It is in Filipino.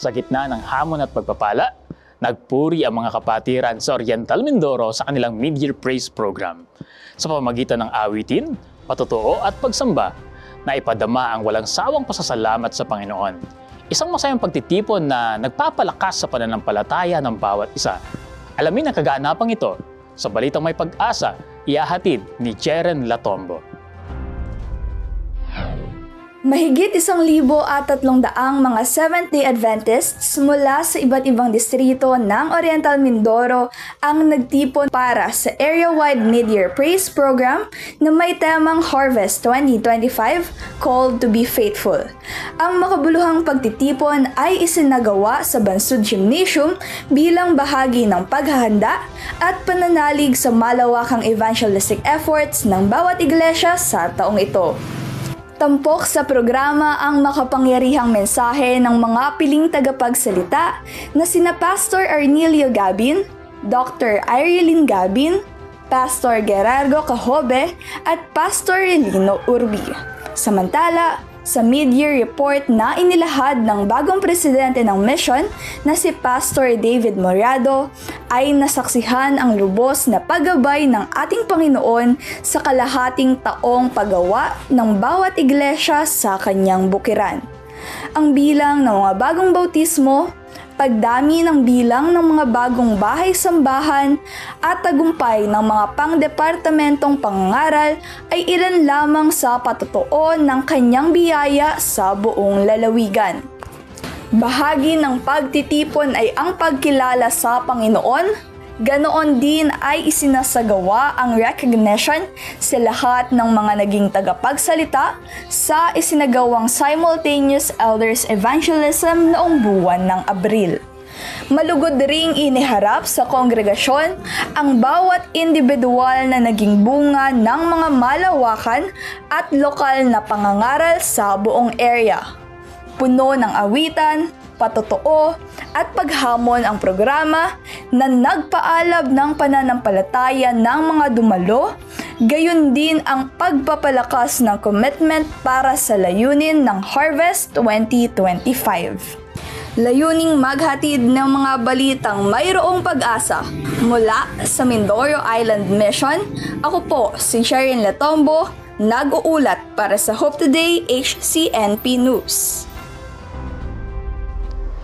Sa gitna ng hamon at pagpapala, nagpuri ang mga kapatiran sa Oriental Mindoro sa kanilang Mid-Year Praise Program. Sa pamamagitan ng awitin, patotoo at pagsamba, na ipadama ang walang sawang pasasalamat sa Panginoon. Isang masayang pagtitipon na nagpapalakas sa pananampalataya ng bawat isa. Alamin ang kaganapang ito sa Balitang May Pag-asa, ihahatid ni Jeren Latombo. Mahigit isang libo at tatlong daang mga Seventh-day Adventists mula sa iba't ibang distrito ng Oriental Mindoro ang nagtipon para sa area-wide mid-year praise program na may temang Harvest 2025 called to be faithful. Ang makabuluhang pagtitipon ay isinagawa sa Bansud Gymnasium bilang bahagi ng paghahanda at pananalig sa malawakang evangelistic efforts ng bawat iglesia sa taong ito. Tampok sa programa ang makapangyarihang mensahe ng mga piling tagapagsalita na sina Pastor Arnelio Gabin, Dr. Irene Gabin, Pastor Gerardo Cahobe at Pastor Relino Urbi. Samantala, sa mid-year report na inilahad ng bagong presidente ng mission na si Pastor David Morado ay nasaksihan ang lubos na paggabay ng ating Panginoon sa kalahating taong paggawa ng bawat iglesia sa kanyang bukiran. Ang bilang ng mga bagong bautismo, pagdami ng bilang ng mga bagong bahay-sambahan at tagumpay ng mga pangdepartamentong pangangaral ay ilan lamang sa patotoo ng kanyang biyaya sa buong lalawigan. Bahagi ng pagtitipon ay ang pagkilala sa Panginoon, ganoon din ay isinasagawa ang recognition sa lahat ng mga naging tagapagsalita sa isinagawang simultaneous elders evangelism noong buwan ng Abril. Malugod ring iniharap sa kongregasyon ang bawat individual na naging bunga ng mga malawakan at lokal na pangangaral sa buong area. Puno ng awitan, patotoo at paghamon ang programa na nagpaalab ng pananampalataya ng mga dumalo, gayon din ang pagpapalakas ng commitment para sa layunin ng Harvest 2025. Layuning maghatid ng mga balitang mayroong pag-asa mula sa Mindoro Island Mission. Ako po si Sharon Latombo, nag-uulat para sa Hope Today HCNP News.